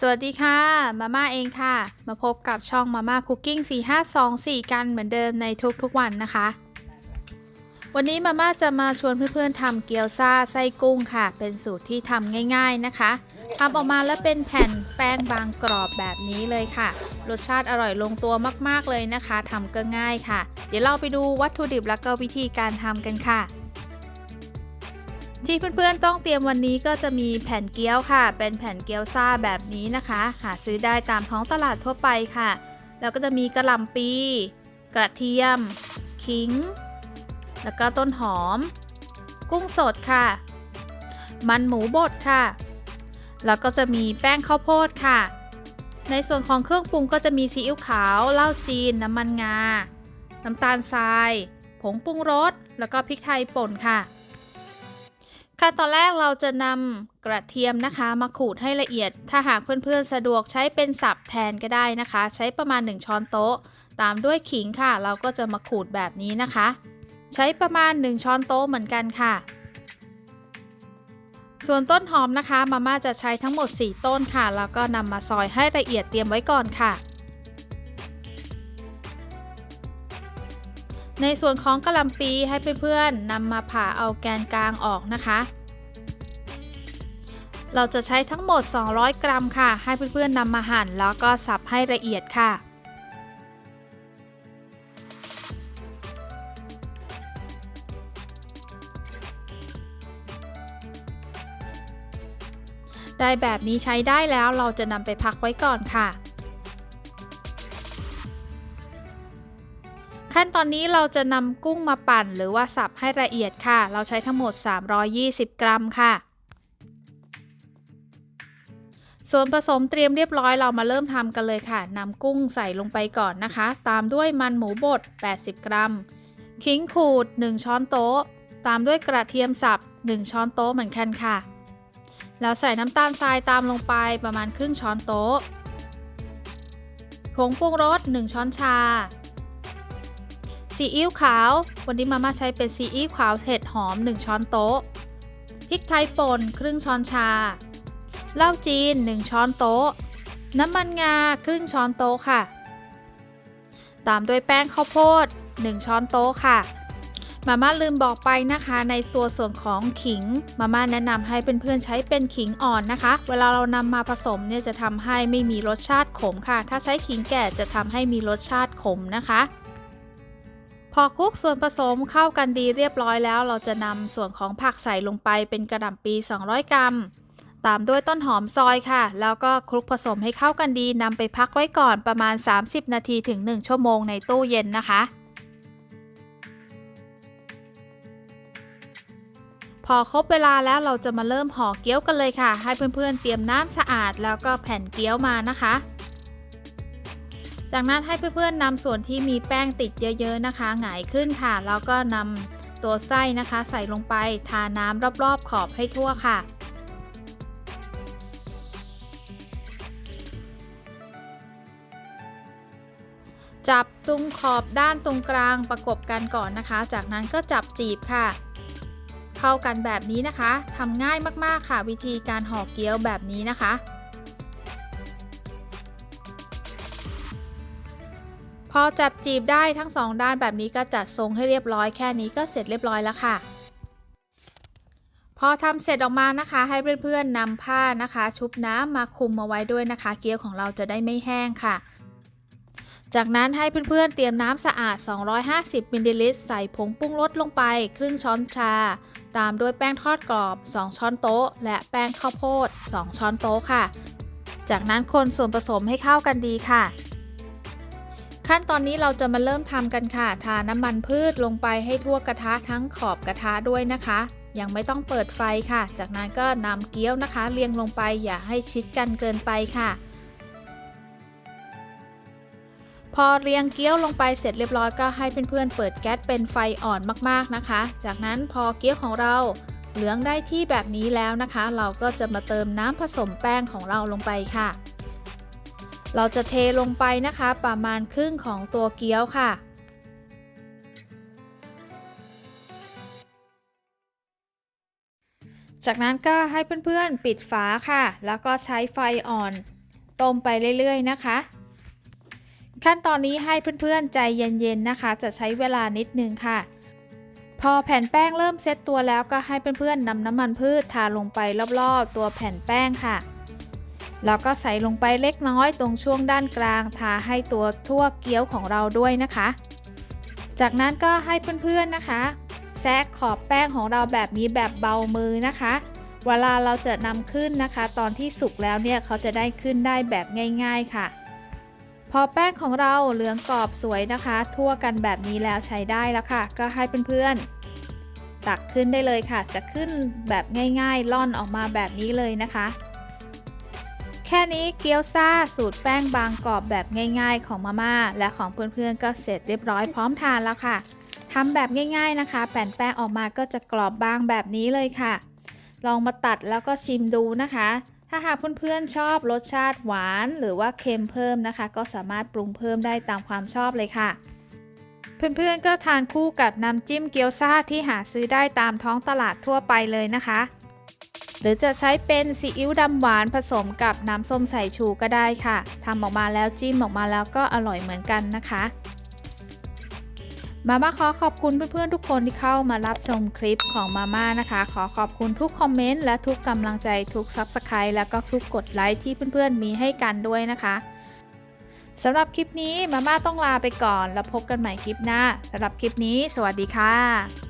สวัสดีค่ะ มาม่าเองค่ะ มาพบกับช่องมาม่าคุกกิ้ง4524 กันเหมือนเดิมในทุกๆวันนะคะ วันนี้มาม่าจะมาชวนเพื่อนๆทำเกี๊ยวซาไส้กุ้งค่ะ เป็นสูตรที่ทำง่าย ๆนะคะทำออกมาแล้วเป็นแผ่นแป้งบางกรอบแบบนี้เลยค่ะ รสชาติอร่อยลงตัวมากๆเลยนะคะทำก็ง่ายค่ะ เดี๋ยวเราไปดูวัตถุดิบแล้วก็วิธีการทำกันค่ะ ที่เพื่อนๆต้องเตรียมวันนี้ก็จะมีแผ่นเกี๊ยวค่ะ เป็นแผ่นเกี๊ยวซ่าแบบนี้นะคะ หาซื้อได้ตามท้องตลาดทั่วไปค่ะ แล้วก็จะมีกระหล่ำปี กระเทียม ขิง แล้วก็ต้นหอม กุ้งสดค่ะ มันหมูบดค่ะ แล้วก็จะมีแป้งข้าวโพดค่ะ ในส่วนของเครื่องปรุงก็จะมีซีอิ๊วขาว เหล้าจีน น้ำมันงา น้ำตาลทราย ผงปรุงรส แล้วก็พริกไทยป่นค่ะ ขั้นตอนแรกเราจะนำกระเทียมนะคะ มาขูดให้ละเอียด ถ้าหากเพื่อนๆสะดวกใช้เป็นสับแทนก็ได้นะคะ ใช้ประมาณ 1 ช้อนโต๊ะ ตามด้วยขิงค่ะ เราก็จะมาขูดแบบนี้นะคะ ใช้ประมาณ 1 ช้อนโต๊ะเหมือนกันค่ะ ส่วนต้นหอมนะคะ มาม่าจะใช้ทั้งหมด 4 ต้นค่ะ แล้วก็นำมาซอยให้ละเอียดเตรียมไว้ก่อนค่ะ ในส่วนของกระหลำปีให้เพื่อนๆนำมาผ่าเอาแกนกลางออกนะคะ เราจะใช้ทั้งหมด 200 กรัมค่ะ ให้เพื่อนๆนำมาหั่นแล้วก็สับให้ละเอียดค่ะ ได้แบบนี้ใช้ได้แล้วเราจะนำไปพักไว้ก่อนค่ะ ขั้นตอนนี้เราจะนำกุ้งมาปั่นหรือว่าสับให้ละเอียดค่ะ เราใช้ทั้งหมด 320 กรัมค่ะ ส่วนผสมเตรียมเรียบร้อยเรามาเริ่มทำกันเลยค่ะนำกุ้งใส่ลงไปก่อนนะคะ ตามด้วยมันหมูบด 80 กรัม ขิงขูด 1 ช้อนโต๊ะ ตามด้วยกระเทียมสับ 1 ช้อนโต๊ะเหมือนกันค่ะ แล้วใส่น้ำตาลทรายตามลงไปประมาณครึ่งช้อนโต๊ะผงปรุงรส 1 ช้อนชา ซีอิ๊วขาว วันนี้มาม่าใช้เป็นซีอิ๊วขาวเห็ดหอม 1 ช้อนโต๊ะ พริกไทยป่นครึ่งช้อนชา เหล้าจีน 1 ช้อนโต๊ะ น้ำมันงาครึ่งช้อนโต๊ะค่ะ ตามด้วยแป้งข้าวโพด 1 ช้อนโต๊ะค่ะ มาม่าลืมบอกไปนะคะ ในตัวส่วนของขิง มาม่าแนะนำให้เพื่อนๆใช้เป็นขิงอ่อนนะคะ เวลาเรานำมาผสมเนี่ยจะทำให้ไม่มีรสชาติขมค่ะ ถ้าใช้ขิงแก่จะทำให้มีรสชาติขมนะคะ พอคลุกส่วนผสมเข้ากันดีเรียบร้อยแล้ว เราจะนำส่วนของผักใส่ลงไปเป็นกระหล่ำปี 200 กรัม ตามด้วยต้นหอมซอยค่ะ แล้วก็คลุกผสมให้เข้ากันดีนำไปพักไว้ก่อนประมาณ 30 นาทีถึง 1 ชั่วโมงในตู้เย็นนะคะ พอครบเวลาแล้วเราจะมาเริ่มห่อเกี๊ยวกันเลยค่ะ ให้เพื่อนๆเตรียมน้ำสะอาดแล้วก็แผ่นเกี๊ยวมานะคะ จากนั้นให้เพื่อนๆนำส่วนที่มีแป้งติดเยอะๆนะคะหงายขึ้นค่ะ แล้วก็นำตัวไส้นะคะ ใส่ลงไปทาน้ำรอบๆขอบให้ทั่วค่ะจับตรงขอบด้านตรงกลางประกบกันก่อนนะคะ จากนั้นก็จับจีบค่ะ เข้ากันแบบนี้นะคะทำง่ายมากๆค่ะ วิธีการห่อเกี๊ยวแบบนี้นะคะ พอจับจีบได้ทั้งสองด้านแบบนี้ก็จัดทรงให้เรียบร้อยแค่นี้ก็เสร็จเรียบร้อยแล้วค่ะพอทำเสร็จออกมานะคะ ให้เพื่อนๆนำผ้านะคะ ชุบน้ำมาคลุมเอาไว้ด้วยนะคะ เกี๊ยวของเราจะได้ไม่แห้งค่ะ จากนั้นให้เพื่อนๆเตรียมน้ำสะอาด 250มิลลิลิตรใส่ผงปรุงรสลงไป ครึ่งช้อนชา ตามด้วยแป้งทอดกรอบ 2 ช้อนโต๊ะ และแป้งข้าวโพด 2 ช้อนโต๊ะค่ะ จากนั้นคนส่วนผสมให้เข้ากันดีค่ะ ขั้นตอนนี้เราจะมาเริ่มทำกันค่ะ ทาน้ำมันพืชลงไปให้ทั่วกระทะทั้งขอบกระทะด้วยนะคะ ยังไม่ต้องเปิดไฟค่ะ จากนั้นก็นำเกี๊ยวนะคะ เรียงลงไปอย่าให้ชิดกันเกินไปค่ะ พอเรียงเกี๊ยวลงไปเสร็จเรียบร้อยก็ให้เพื่อนๆเปิดแก๊สเป็นไฟอ่อนมากๆนะคะ จากนั้นพอเกี๊ยวของเราเหลืองได้ที่แบบนี้แล้วนะคะ เราก็จะมาเติมน้ำผสมแป้งของเราลงไปค่ะ เราจะเทลงไปนะคะประมาณครึ่งของตัวเกี๊ยวค่ะ จากนั้นก็ให้เพื่อนๆปิดฝาค่ะ แล้วก็ใช้ไฟอ่อนต้มไปเรื่อยๆนะคะ ขั้นตอนนี้ให้เพื่อนๆใจเย็นๆนะคะ จะใช้เวลานิดนึงค่ะ พอแผ่นแป้งเริ่มเซตตัวแล้วก็ให้เพื่อนๆนำน้ำมันพืชทาลงไปรอบๆ ตัวแผ่นแป้งค่ะ แล้วก็ใส่ลงไปเล็กน้อยตรงช่วงด้านกลางทาให้ตัวทั่วเกี๊ยวของเราด้วยนะคะ จากนั้นก็ให้เพื่อนๆนะคะแซะขอบแป้งของเราแบบนี้แบบเบามือนะคะ เวลาเราจะนำขึ้นนะคะ ตอนที่สุกแล้วเนี่ยเขาจะได้ขึ้นได้แบบง่าย ๆค่ะ พอแป้งของเราเหลืองกรอบสวยนะคะ ทั่วกันแบบนี้แล้วใช้ได้แล้วค่ะ ก็ให้เพื่อนๆตักขึ้นได้เลยค่ะ จะขึ้นแบบง่าย ๆ ล่อนออกมาแบบนี้เลยนะคะ ค่นี้เกี๊ยวซ่าสูตรแป้งบางกรอบแบบง่ายๆ ของมาม่าและของเพื่อนๆก็เสร็จเรียบร้อยพร้อมทานแล้วค่ะทำแบบง่ายๆนะคะ แผ่นแป้งออกมาก็จะกรอบบางแบบนี้เลยค่ะ ลองมาตัดแล้วก็ชิมดูนะคะ ถ้าหากเพื่อนๆชอบรสชาติหวานหรือว่าเค็มเพิ่มนะคะ ก็สามารถปรุงเพิ่มได้ตามความชอบเลยค่ะ เพื่อนๆก็ทานคู่กับน้ำจิ้มเกี๊ยวซ่าที่หาซื้อได้ตามท้องตลาดทั่วไปเลยนะคะ หรือจะใช้เป็นซีอิ๊วดำหวานผสมกับน้ำส้มสายชูก็ได้ค่ะทำออกมาแล้วจิ้มออกมาแล้วก็อร่อยเหมือนกันนะคะมาม่าขอขอบคุณเพื่อนๆทุกคนที่เข้ามารับชมคลิปของมาม่านะคะ ขอขอบคุณทุกคอมเมนต์และทุกกำลังใจทุกซับสไครต์แล้วก็ทุกกดไลค์ที่เพื่อนๆมีให้กันด้วยนะคะสำหรับคลิปนี้มาม่าต้องลาไปก่อน แล้วพบกันใหม่คลิปหน้าสำหรับคลิปนี้ สวัสดีค่ะ